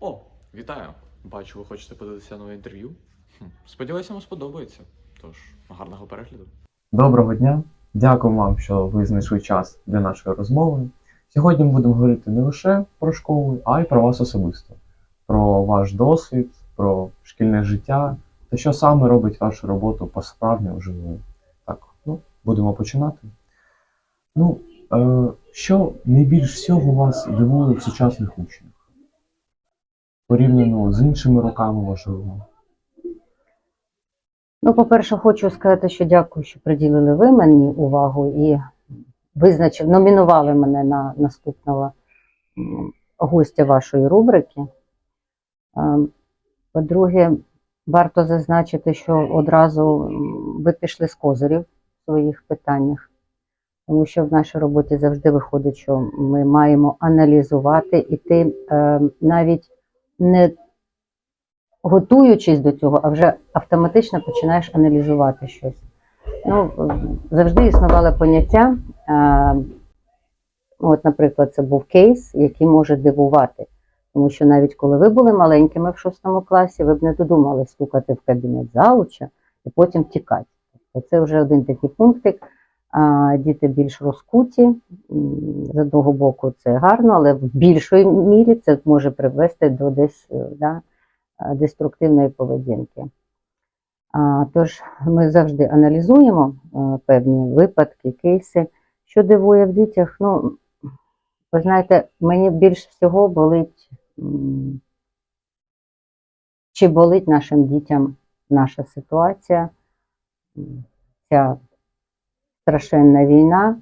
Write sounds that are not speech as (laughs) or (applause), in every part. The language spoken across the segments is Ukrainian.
О, вітаю! Бачу, ви хочете подивитися нове інтерв'ю. Сподіваюся, вам сподобається. Тож, гарного перегляду. Доброго дня! Дякую вам, що ви знайшли час для нашої розмови. Сьогодні ми будемо говорити не лише про школу, а й про вас особисто, про ваш досвід, про шкільне життя та що саме робить вашу роботу по-справжньому живою. Будемо починати. Ну, е, що найбільш всього вас дивує в сучасних учнях? Порівняно з іншими роками можливо. Ну, по-перше, хочу сказати, що дякую, що приділили ви мені увагу і визначив, номінували мене на наступного гостя вашої рубрики. Е, По-друге, варто зазначити, що одразу ви пішли з козирів своїх питаннях, тому що в нашій роботі завжди виходить, що ми маємо аналізувати, і ти е, навіть не готуючись до цього, а вже автоматично починаєш аналізувати щось. Ну, завжди існувало поняття. е, От, наприклад, це був кейс, який може дивувати. Тому що навіть коли ви були маленькими в шостому класі, ви б не додумали стукати в кабінет зауча і потім тікати. Це вже один такий пунктик. Діти більш розкуті. З одного боку, це гарно, але в більшій мірі це може привести до десь е, да, е, деструктивної поведінки. Тож ми завжди аналізуємо е, певні випадки, кейси. Що дивує в дітях, ну, ви знаєте, мені більш всього болить, чи болить нашим дітям наша ситуація, ця страшенна війна,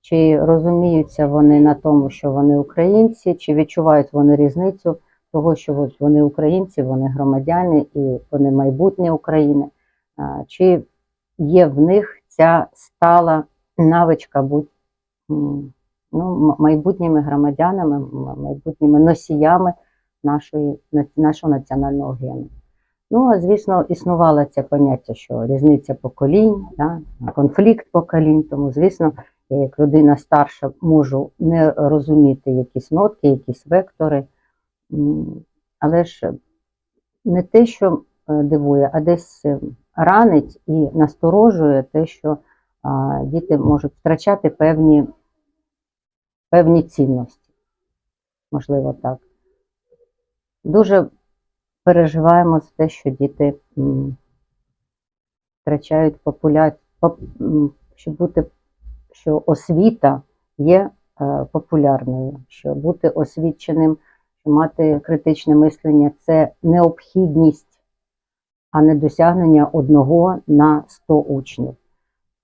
чи розуміються вони на тому, що вони українці, чи відчувають вони різницю того, що вони українці, вони громадяни і вони майбутнє України, чи є в них ця стала навичка бути ну, майбутніми громадянами, майбутніми носіями нашої, нашого національного гену. Ну, а звісно, існувало це поняття, що різниця поколінь, да, конфлікт поколінь, тому, звісно, я як людина старша можу не розуміти якісь нотки, якісь вектори. Але ж не те, що е, дивує, а десь е, ранить і насторожує те, що діти можуть втрачати певні, певні цінності. Можливо, так. Дуже переживаємо за те, що діти втрачають популя... поп... щоб бути, що освіта є е, популярною, що бути освіченим, мати критичне мислення це необхідність, а не досягнення одного на 100 учнів.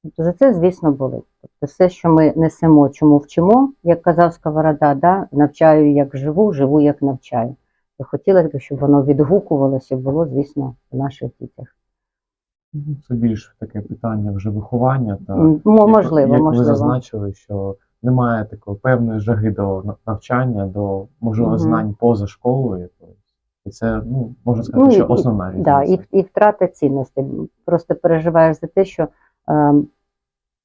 Тобто за це, звісно, болить. Тобто все, що ми несемо, чому вчимо, як казав Сковорода, да? навчаю як живу, живу як навчаю. І хотілося б, щоб воно відгукувалося було, звісно, в наших дітях. Ну, Це більш таке питання вже виховання та М, мо- як- Можливо, як ви зазначили, що немає такої певної жаги до на- навчання, до можливо Мгм. знань поза школою. І це ну можна сказати, Ну, і- що основна різниця. Да, і, і втрата цінностей. Просто переживаєш за те, що е,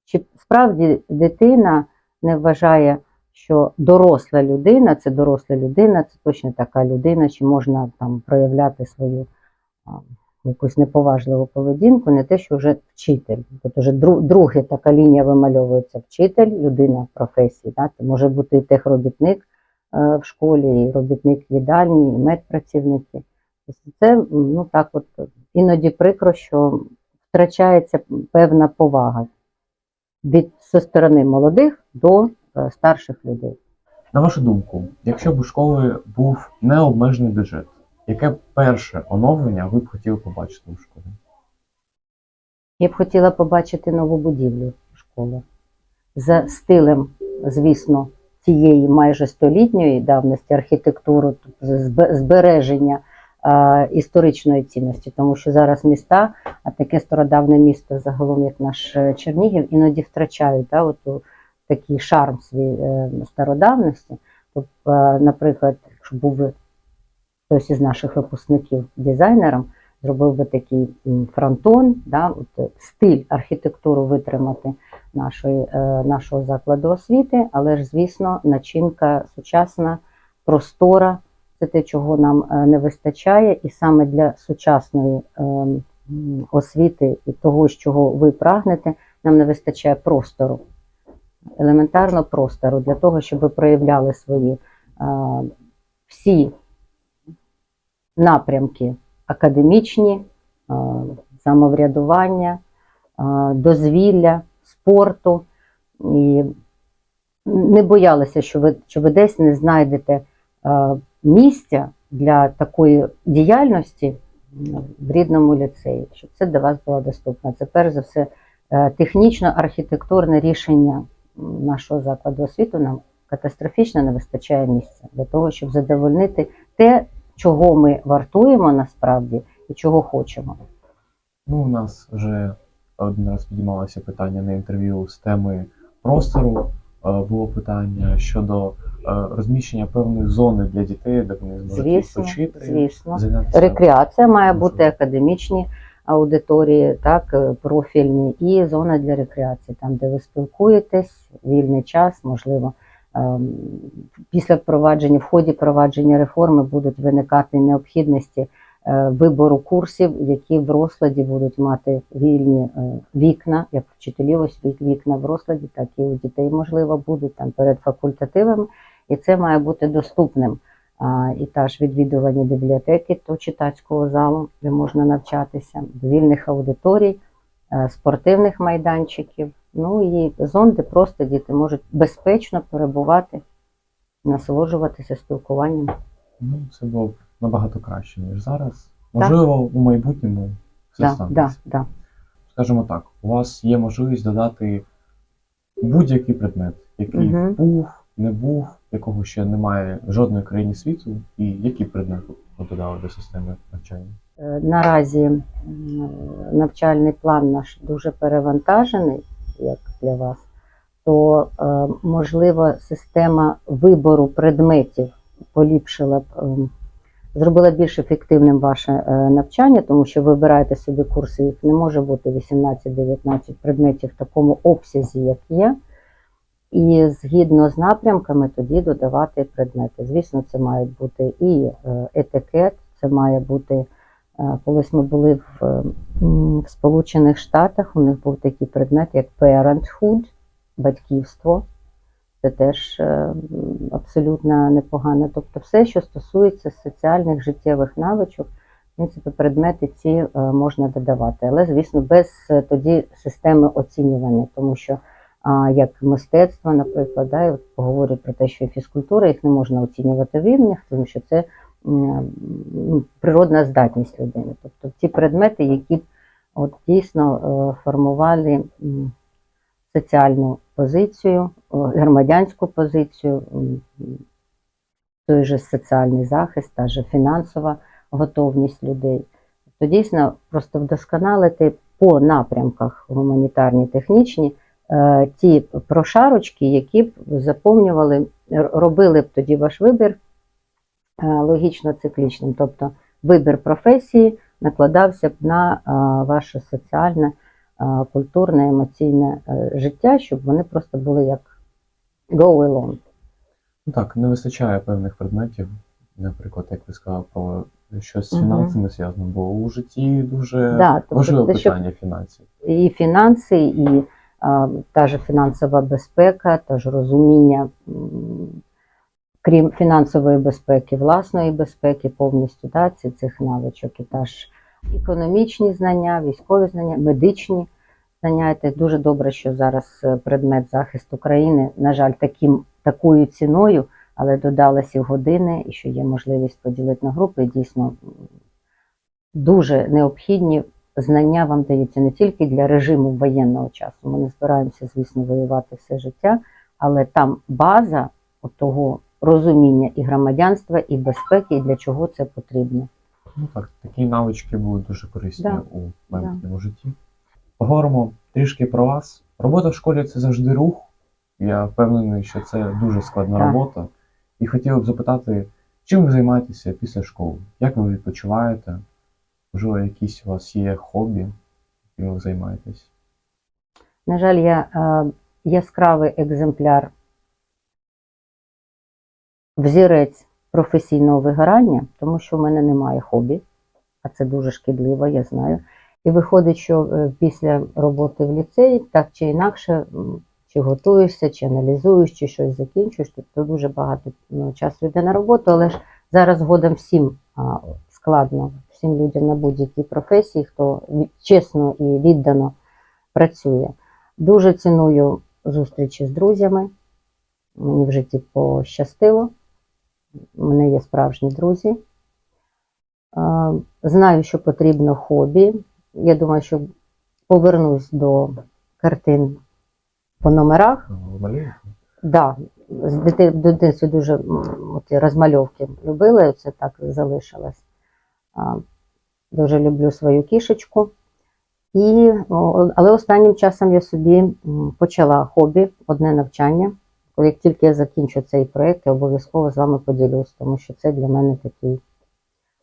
чи справді дитина не вважає, що доросла людина це доросла людина, це точно така людина, чи можна там проявляти свою а, якусь неповажливу поведінку, не те, що вже вчитель. Тобто вже дру, друге така лінія вимальовується вчитель, людина професії. Да? Це може бути і техробітник е, в школі, і робітник в їдальні, і медпрацівники. Тобто Це ну так, от іноді прикро, що втрачається певна повага від зі сторони молодих до старших людей. На вашу думку, якщо б у школи був необмежений бюджет, яке перше оновлення ви б хотіли побачити у школі? Я б хотіла побачити нову будівлю школи за стилем, звісно, тієї майже столітньої давності архітектури, тобто збереження е, історичної цінності, тому що зараз міста, а таке стародавне місто, загалом як наш е, Чернігів, іноді втрачають да, оту, такий шарм свій е, стародавності. Тобто, наприклад, якщо був хтось із наших випускників дизайнером, зробив би такий фронтон, да, от, е, стиль архітектуру витримати нашої, нашого закладу освіти, але ж, звісно, начинка сучасна, простора це те, чого нам не вистачає, і саме для сучасної е, освіти і того, з чого ви прагнете, нам не вистачає простору, елементарно простору для того, щоб ви проявляли свої е, всі напрямки академічні, е, самоврядування, е, дозвілля, спорту. І не боялися, що ви, що ви десь не знайдете місця для такої діяльності в рідному ліцеї, щоб це для вас було доступно. Це перш за все технічно-архітектурне рішення нашого закладу освіти. Нам катастрофічно не вистачає місця для того, щоб задовольнити те, чого ми вартуємо насправді і чого хочемо. Ну, у нас вже один раз підіймалося питання на інтерв'ю з теми простору. Е, Було питання щодо е, розміщення певної зони для дітей, де вони зможуть Звісно, звісно. Рекреація має бути академічні аудиторії, так, е, профільні, і зона для рекреації, там, де ви спілкуєтесь, вільний час, можливо. ем, Після впровадження, в ході впровадження реформи будуть виникати необхідності е, вибору курсів, які в розкладі будуть мати вільні е, вікна, як вчителів ось вікна в розкладі, так і у дітей, можливо, будуть там перед факультативами, і це має бути доступним і теж відвідування бібліотеки, то читацького залу, де можна навчатися, вільних аудиторій, е, спортивних майданчиків, ну і зон, де просто діти можуть безпечно перебувати, насолоджуватися спілкуванням. Ну, це було б набагато краще, ніж зараз. Можливо, у майбутньому все Да, станеться. да, да. Скажімо так, у вас є можливість додати будь-який предмет, який Мгм. був, не був, якого ще немає в жодної країні світу, і який предмет ви додали до системи навчання. Е, Наразі навчальний план наш дуже перевантажений, як для вас, то е, можливо система вибору предметів поліпшила б, ем, зробила більш ефективним ваше е, навчання, тому що ви вибираєте собі курси, їх не може бути 18-19 предметів в такому обсязі, як є. І згідно з напрямками тоді додавати предмети. Звісно, це мають бути і е, етикет, це має бути. е, Колись ми були в, в Сполучених Штатах, у них був такий предмет, як parenthood, батьківство. Це теж е, абсолютно непогано. Тобто, все, що стосується соціальних життєвих навичок, в принципі, предмети ці можна додавати. Але, звісно, без тоді системи оцінювання, тому що як мистецтво, наприклад, да, і про те, що фізкультура їх не можна оцінювати в рівнях, тому що це ну, природна здатність людини. Тобто ті предмети, які от дійсно е, формували соціальну позицію, громадянську позицію, той же соціальний захист, та же фінансова готовність людей. То дійсно просто вдосконалити по напрямках гуманітарні, технічні ті прошарочки, які б заповнювали, робили б тоді ваш вибір е, логічно-циклічним. Тобто вибір професії накладався б на е, ваше соціальне, е, культурне, емоційне е, життя, щоб вони просто були як go along. Так, не вистачає певних предметів, наприклад, як ви сказали, про щось з фінансами зв'язано, бо у житті дуже Да, тобто важливе те, щоб- питання фінансів. і фінанси, і та ж фінансова безпека, та ж розуміння, крім фінансової безпеки, власної безпеки, повністю да, цих навичок, і та ж економічні знання, військові знання, медичні знання. Це дуже добре, що зараз е, предмет захисту країни, на жаль, таким, такою ціною, але додалися години, і що є можливість поділити на групи. Дійсно дуже необхідні знання вам даються не тільки для режиму воєнного часу. Ми не збираємося, звісно, воювати все життя, але там база того розуміння і громадянства, і безпеки, і для чого це потрібно. Ну так, такі навички будуть дуже корисні Да. у майбутньому житті. Поговоримо трішки про вас. Робота в школі це завжди рух. Я впевнений, що це дуже складна Так. робота. І хотів б запитати, чим ви займаєтеся після школи? Як ви відпочиваєте? Можливо, якісь у вас є хобі, яким ви займаєтесь? На жаль, я е, яскравий екземпляр взірець професійного вигорання, тому що в мене немає хобі, а це дуже шкідливо, я знаю. І виходить, що е, після роботи в ліцеї, так чи інакше, чи готуєшся, чи аналізуєш, чи щось закінчуєш, тобто дуже багато ну, часу йде на роботу, але ж зараз згодом всім складно, всім людям на будь-якій професії, хто чесно і віддано працює. Дуже ціную зустрічі з друзями. Мені в житті пощастило. У мене є справжні друзі. Знаю, що потрібно хобі. Я думаю, що повернусь до картин по номерах. Ви? Да, з дити- в дитинстві дуже розмальовки любила, це так залишилось. Дуже люблю свою кішечку. І, але останнім часом я собі почала хобі, одне навчання. Як тільки я закінчу цей проєкт, я обов'язково з вами поділюсь, тому що це для мене такий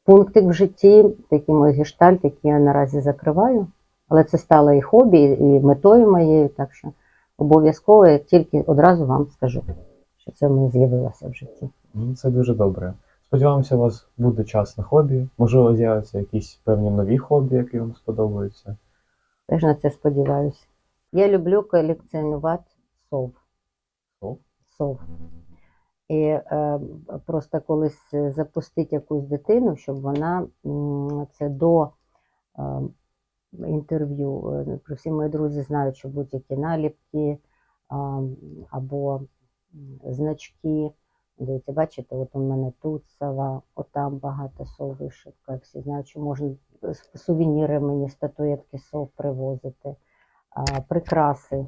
пунктик в житті, такий мій гештальт, який я наразі закриваю. Але це стало і хобі, і метою моєю, так що обов'язково я тільки одразу вам скажу, що це в мене з'явилося в житті. Ну, це дуже добре. Сподіваємося, у вас буде час на хобі. Можливо, з'являться якісь певні нові хобі, які вам сподобаються. Теж на це сподіваюся. Я люблю колекціонувати сов. Сов? Сов. І е, просто колись запустити якусь дитину, щоб вона це до е, інтерв'ю. е, Про всі мої друзі знають, що будь-які наліпки а, або значки. Дивіться, бачите, от у мене тут сова, отам багато сов вишивка. Всі знають, що можна сувеніри мені, статуетки сов привозити, а, прикраси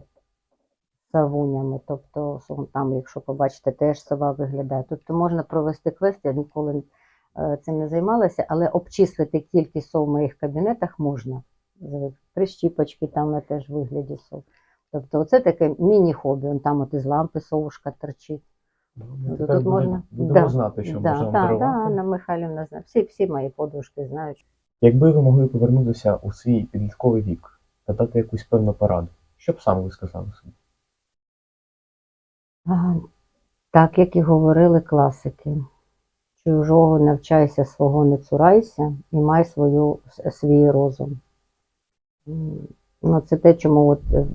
савунями. Тобто там, якщо побачите, теж сова виглядає. Тобто можна провести квест, я ніколи е, цим не займалася, але обчислити кількість сов в моїх кабінетах можна. Прищіпочки там на теж вигляді сов. Тобто, оце таке міні-хобі. Там от із лампи совушка торчить. Ну, Тут тепер можна- будемо да, знати, що да, можна да, дарувати. да, Анна Михайлівна знає. Всі, всі мої подружки знають. Якби ви могли повернутися у свій підлітковий вік та дати якусь певну пораду, що б саме ви сказали собі? А, Так, як і говорили класики. Чужого навчайся, свого не цурайся і май свою, свій розум. Ну, це те, чому от, е,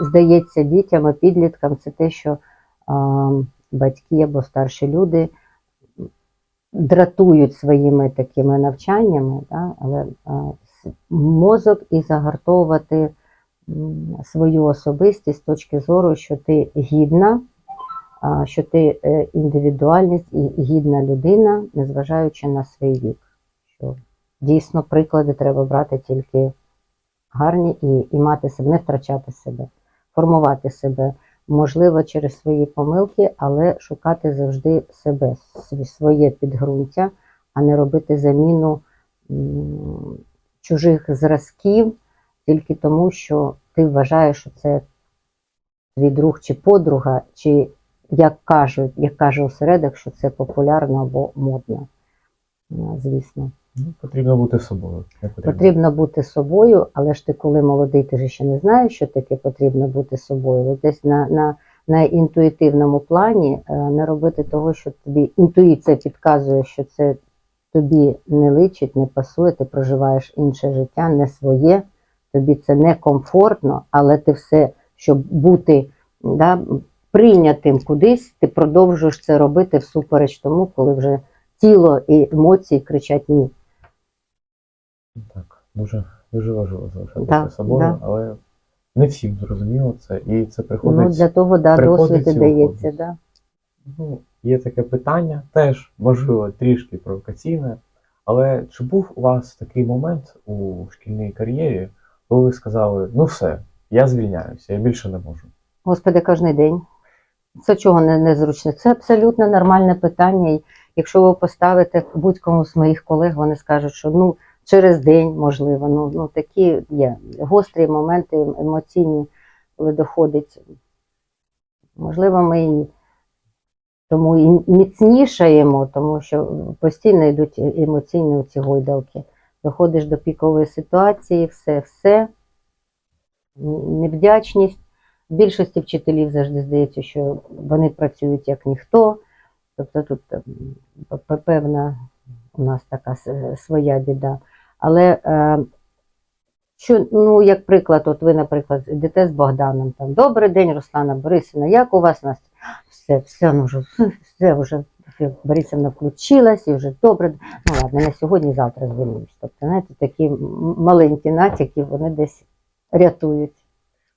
здається дітям і підліткам, це те, що а, батьки або старші люди дратують своїми такими навчаннями, да? але мозок і загартовувати свою особистість з точки зору, що ти гідна, що ти е, індивідуальність і гідна людина, незважаючи на свій вік. Що дійсно приклади треба брати тільки гарні і, і мати себе, не втрачати себе, формувати себе, можливо, через свої помилки, але шукати завжди себе, своє підґрунтя, а не робити заміну чужих зразків тільки тому, що ти вважаєш, що це твій друг чи подруга, чи як кажуть, як каже осередок, що це популярно або модно. Ну, Звісно. Ну, потрібно бути собою. Потрібно. Потрібно бути собою, але ж ти, коли молодий, ти ж ще не знаєш, що таке потрібно бути собою. Десь на, на, на інтуїтивному плані е, не робити того, що тобі інтуїція підказує, що це тобі не личить, не пасує, ти проживаєш інше життя, не своє, тобі це не комфортно, але ти все, щоб бути да, прийнятим кудись, ти продовжуєш це робити всупереч тому, коли вже тіло і емоції кричать ні. Так, дуже, дуже важливо залишатися Да, собою, да. але не всім зрозуміло це, і це приходить. Ну, для того, да, досвід дається, да. Ну, є таке питання, теж можливо трішки провокаційне, але чи був у вас такий момент у шкільній кар'єрі, коли ви сказали, ну все, я звільняюся, я більше не можу. Господи, кожен день. Це чого не, незручно? Це абсолютно нормальне питання. І якщо ви поставите будь-кому з моїх колег, вони скажуть, що ну через день, можливо, ну, ну такі є гострі моменти емоційні, коли доходить. Можливо, ми і тому і міцнішаємо, тому що постійно йдуть емоційні ці гойдалки. доходиш до пікової ситуації, все, все, невдячність. Більшості вчителів завжди здається, що вони працюють як ніхто. Тобто тут певна у нас така своя біда. Але е, що, ну, як приклад, от ви, наприклад, йдете з Богданом, там, добрий день, Руслана Борисівна, як у вас Настя? Все, все, ну вже, все вже Борисівна включилась і вже добре. Ну ладно, на сьогодні, завтра звільнюсь. Тобто, знаєте, такі маленькі натяки, вони десь рятують.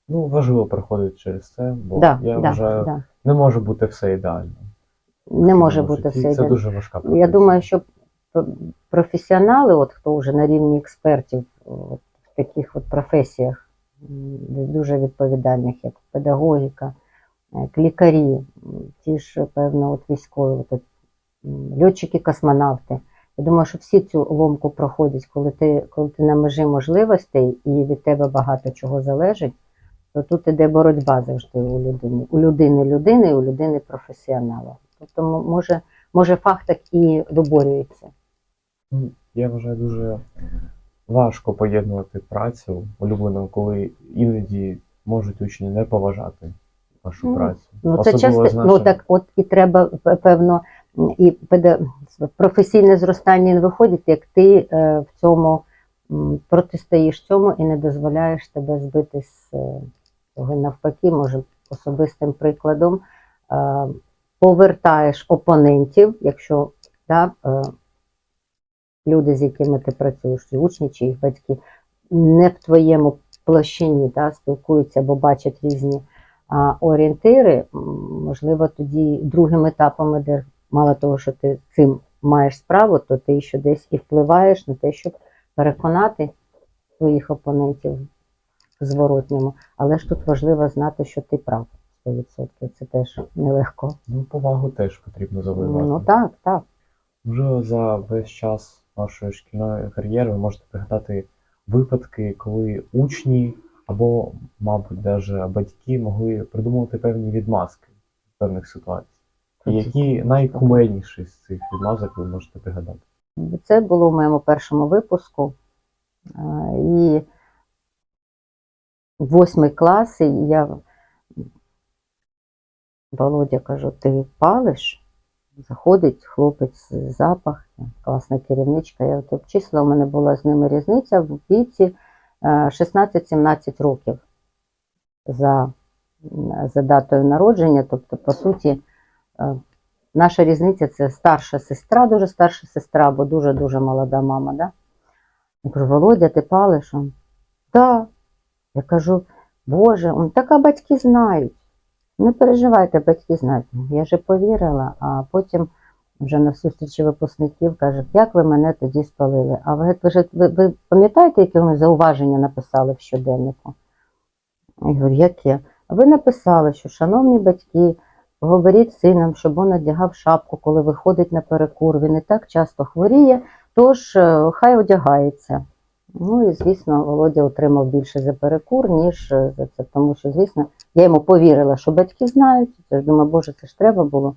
Ну, важливо проходити через це, бо Да, я да, вважаю, да. не може бути все ідеально. Не може бути житті. все. Це дуже важка Я думаю, що професіонали, от хто вже на рівні експертів от, в таких от професіях, дуже відповідальних, як педагогіка, е, як лікарі, ті ж, певно, от військові, от, льотчики, космонавти. Я думаю, що всі цю ломку проходять, коли ти, коли ти на межі можливостей і від тебе багато чого залежить, то тут іде боротьба завжди у людини. У людини людини, і у людини професіонала. Тобто, може, може фах так і виборюється. Ну, Я вважаю дуже важко поєднувати працю улюблену, коли іноді можуть учні не поважати вашу Ну, працю. Ну, це Особливо часто, з ну так от і треба, п- певно, і педа... професійне зростання не виходить, як ти е, в цьому м, протистоїш цьому і не дозволяєш тебе збити з е, цього. І Навпаки, може, особистим прикладом е, повертаєш опонентів, якщо да, е, люди, з якими ти працюєш, чи учні, чи їх батьки, не в твоєму площині да, спілкуються або бачать різні а, орієнтири, можливо, тоді другим етапом іде, мало того, що ти цим маєш справу, то ти ще десь і впливаєш на те, щоб переконати своїх опонентів в зворотньому. Але ж тут важливо знати, що ти прав 100%. Це теж нелегко. Ну, повагу теж потрібно завоювати. Ну так, так. Можливо, за весь час вашої шкільної кар'єри ви можете пригадати випадки, коли учні або, мабуть, навіть батьки могли придумувати певні відмазки в певних ситуаціях. І які найкумедніші з цих відмазок ви можете пригадати? Це було в моєму першому випуску. І восьмий клас, і я Володя кажу, ти палиш? Заходить хлопець запах, класна керівничка. Я от обчислила, у мене була з ними різниця в віці е, 16-17 років за, за датою народження. Тобто, по суті, е, наша різниця це старша сестра, дуже старша сестра, бо дуже-дуже молода мама. Да? Я кажу, Володя, ти палиш? Он, да. Я кажу, Боже, он, так батьки знають. Не переживайте, батьки знають. Я же повірила, а потім вже на зустрічі випускників каже, як ви мене тоді спалили? А ви, ви, ви, пам'ятаєте, яке ви зауваження написали в щоденнику? Я говорю, яке? Ви написали, що, шановні батьки, говоріть з сином, щоб він одягав шапку, коли виходить на перекур. Він і так часто хворіє, тож е, хай одягається. Ну і, звісно, Володя отримав більше за перекур, ніж е, за це, тому що, звісно, я йому повірила, що батьки знають. Я ж думаю, боже, це ж треба було.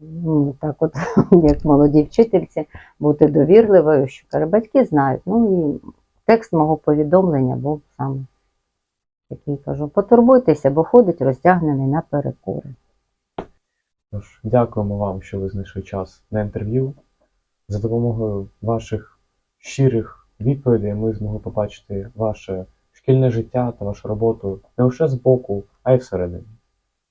Ну, так от, (laughs) як молодій вчительці, бути довірливою, що каже, батьки знають. Ну і текст мого повідомлення був саме такий, кажу, потурбуйтеся, бо ходить роздягнений на перекури. Тож, дякуємо вам, що ви знайшли час на інтерв'ю. За допомогою ваших щирих відповідей ми змогли побачити ваше шкільне життя та вашу роботу не лише збоку, а й всередині.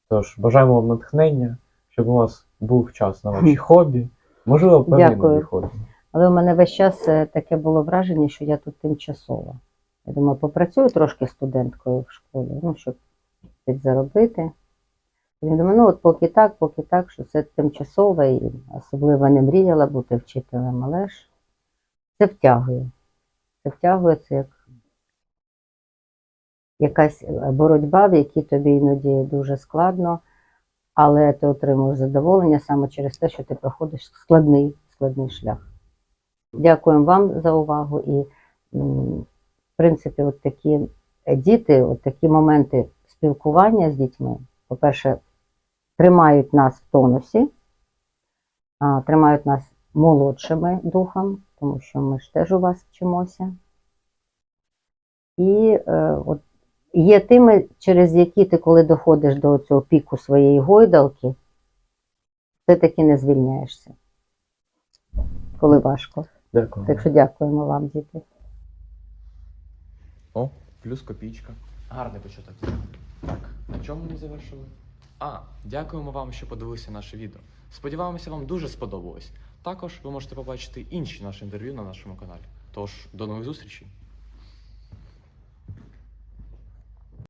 Тож бажаємо вам натхнення, щоб у вас був час на ваші хобі, можливо, певні нові хобі. Але у мене весь час е, таке було враження, що я тут тимчасово. Я думаю, попрацюю трошки студенткою в школі, ну, щоб підзаробити. Я думаю, ну от поки так, поки так, що це тимчасове і особливо не мріяла бути вчителем, але ж це втягує. Це втягує це як якась боротьба, в якій тобі іноді дуже складно, але ти отримуєш задоволення саме через те, що ти проходиш складний, складний шлях. Дякуємо вам за увагу. І, в принципі, от такі діти, от такі моменти спілкування з дітьми, по-перше, тримають нас в тонусі, тримають нас молодшими духом, тому що ми ж теж у вас вчимося. І е, от є теми, через які ти, коли доходиш до цього піку своєї гойдалки, все-таки не звільняєшся, коли важко. Дякую. Так що дякуємо вам, діти. О, плюс копійка. Гарний початок. Так, на чому ми завершили? А, дякуємо вам, що подивилися наше відео. Сподіваємося, вам дуже сподобалось. Також ви можете побачити інші наші інтерв'ю на нашому каналі. Тож, до нових зустрічей!